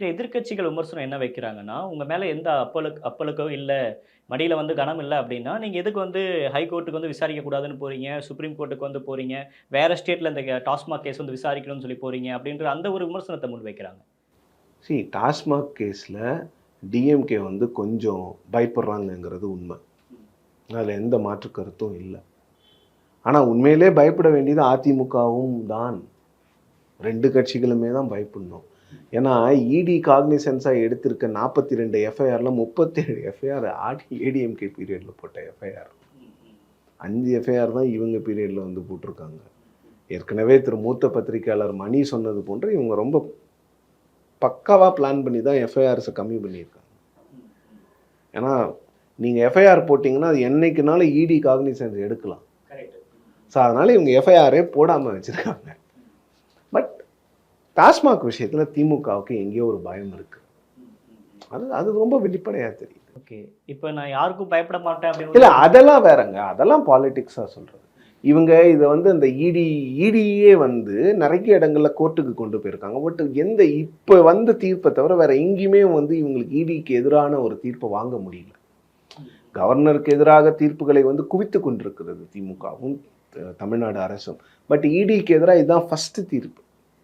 இல்லை எதிர்க்கட்சிகள் விமர்சனம் என்ன வைக்கிறாங்கன்னா உங்கள் மேலே எந்த அப்பலுக்கு அப்பலுக்கோ இல்லை மடியில் வந்து கனம் இல்லை அப்படின்னா நீங்கள் எதுக்கு வந்து ஹைகோர்ட்டுக்கு வந்து விசாரிக்கக்கூடாதுன்னு போகிறீங்க சுப்ரீம் கோர்ட்டுக்கு வந்து போகிறீங்க வேறு ஸ்டேட்டில் இந்த டாஸ்மாக் கேஸ் வந்து விசாரிக்கணும்னு சொல்லி போகிறீங்க அப்படின்ற அந்த ஒரு விமர்சனத்தை முன் வைக்கிறாங்க. சி டாஸ்மாக் கேஸில் டிஎம்கே வந்து கொஞ்சம் பயப்படுறாங்கங்கிறது உண்மை. அதில் எந்த மாற்று கருத்தும் இல்லை. ஆனால் உண்மையிலே பயப்பட வேண்டியது அதிமுகவும் தான் ரெண்டு கட்சிகளுமே தான் பயப்படணும். ஏன்னா இடி காக்னிசன்ஸாக எடுத்திருக்க நாற்பத்தி ரெண்டு எஃப்ஐஆரில் முப்பத்தேழு எஃப்ஐஆர் ஆடி ஏடிஎம்கே பீரியடில் போட்ட எஃப்ஐஆர் அஞ்சு எஃப்ஐஆர் தான் இவங்க பீரியடில் வந்து போட்டிருக்காங்க. ஏற்கனவே திரு மூத்த பத்திரிகையாளர் மணி சொன்னது போன்று இவங்க ரொம்ப பக்காவாக பிளான் பண்ணி தான் எஃப்ஐஆர்ஸை கம்மி பண்ணியிருக்காங்க. ஏன்னா நீங்கள் எஃப்ஐஆர் போட்டிங்கன்னா அது என்னைக்குனாலும் இடி காக்னிசன்ஸ் எடுக்கலாம். ஸோ அதனால் இவங்க எஃப்ஐஆரே போடாமல் வச்சுருக்காங்க. டாஸ்மாக் விஷயத்தில் திமுகவுக்கு எங்கேயோ ஒரு பயம் இருக்குது அது அது ரொம்ப வெளிப்படையாக தெரியுது. ஓகே. இப்போ நான் யாருக்கும் பயப்பட மாட்டேன் இல்லை அதெல்லாம் வேறங்க. அதெல்லாம் பாலிடிக்ஸாக சொல்கிறது இவங்க இதை வந்து இந்த இடி இடியே வந்து நிறைய இடங்கள்ல கோர்ட்டுக்கு கொண்டு போயிருக்காங்க. பட் எந்த இப்போ வந்த தீர்ப்பை தவிர வேற எங்கேயுமே வந்து இவங்களுக்கு இடிக்கு எதிரான ஒரு தீர்ப்பை வாங்க முடியல. கவர்னருக்கு எதிராக தீர்ப்புகளை வந்து குவித்து கொண்டிருக்கிறது திமுகவும் தமிழ்நாடு அரசும். பட் இடிக்கு எதிராக இதுதான் ஃபர்ஸ்ட் தீர்ப்பு.